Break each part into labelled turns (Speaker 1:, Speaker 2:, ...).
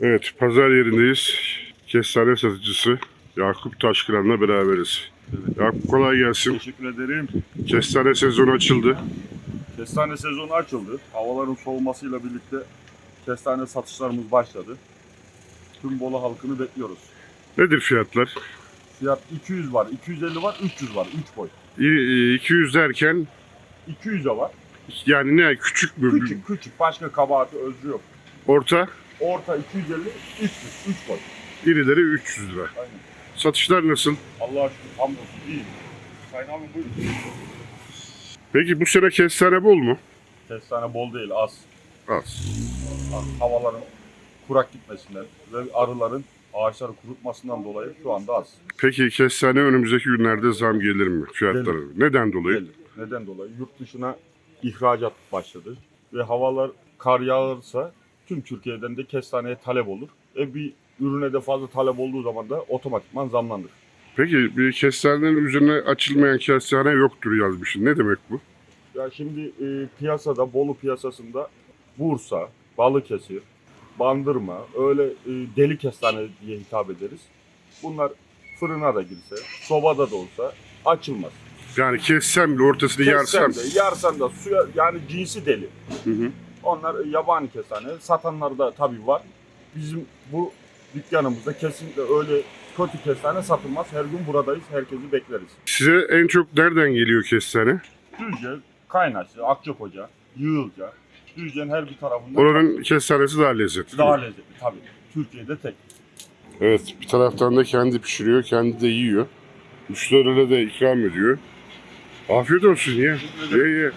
Speaker 1: Evet, pazar yerindeyiz. Kestane satıcısı Yakup Taşkıran'la beraberiz. Yakup kolay gelsin.
Speaker 2: Teşekkür ederim.
Speaker 1: Kestane sezonu açıldı.
Speaker 2: Kestane sezonu açıldı. Havaların soğumasıyla birlikte kestane satışlarımız başladı. Tüm Bolu halkını bekliyoruz.
Speaker 1: Nedir fiyatlar?
Speaker 2: Fiyat 200 var, 250 var, 300 var. 3 boy.
Speaker 1: İ- 200 derken
Speaker 2: 200'e var.
Speaker 1: yani ne küçük mü?
Speaker 2: Küçük küçük. Başka kabahati özrü yok.
Speaker 1: Orta,
Speaker 2: Orta 250, 300. 3 boy.
Speaker 1: irileri 300 lira.
Speaker 2: Aynen.
Speaker 1: Satışlar nasıl?
Speaker 2: Allah'a şükür hamdolsun. İyi. Sayın abim buyurun.
Speaker 1: Peki bu sene kestane bol mu?
Speaker 2: Kestane bol değil, az.
Speaker 1: Az.
Speaker 2: az. Havaların kurak gitmesinden ve arıların ağaçları kurutmasından dolayı şu anda az.
Speaker 1: Peki kestane önümüzdeki günlerde zam gelir mi fiyatlara? Neden dolayı?
Speaker 2: Gelir. Neden dolayı? Yurt dışına ihracat başladı ve havalar kar yağarsa tüm Türkiye'den de kestaneye talep olur. E bir ürüne de fazla talep olduğu zaman da otomatikman zamlanır.
Speaker 1: Peki bir kestanenin üzerine açılmayan kestane yoktur yazmışsın. Ne demek bu?
Speaker 2: Ya şimdi e, piyasada, Bolu piyasasında Bursa, Balıkesir, Bandırma, öyle e, deli kestane diye hitap ederiz. Bunlar fırına da girse, sobada da olsa açılmaz.
Speaker 1: Yani kessem bile ortasını yarsam.
Speaker 2: Kessem de, yarsan da suya yani cinsi deli.
Speaker 1: Hı hı.
Speaker 2: Onlar yabani kestane. Satanlar da tabii var. Bizim bu dükkanımızda kesinlikle öyle kötü kestane satılmaz. Her gün buradayız. Herkesi bekleriz.
Speaker 1: Size en çok nereden geliyor kestane?
Speaker 2: Düzce, Kaynaşlı, Akçakoca, Yığılca. Düzce'nin her bir tarafında
Speaker 1: Oranın kestanesi daha lezzetli.
Speaker 2: daha lezzetli tabii. Türkiye'de tek.
Speaker 1: Evet bir taraftan da kendi pişiriyor, kendi de yiyor. Müşterilere de ikram ediyor. Afiyet olsun ye. Ye ye.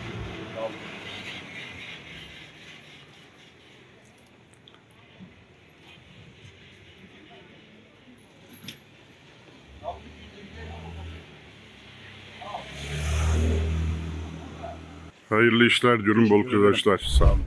Speaker 1: Hayırlı işler diyorum bol kazançlar. Sağ olun.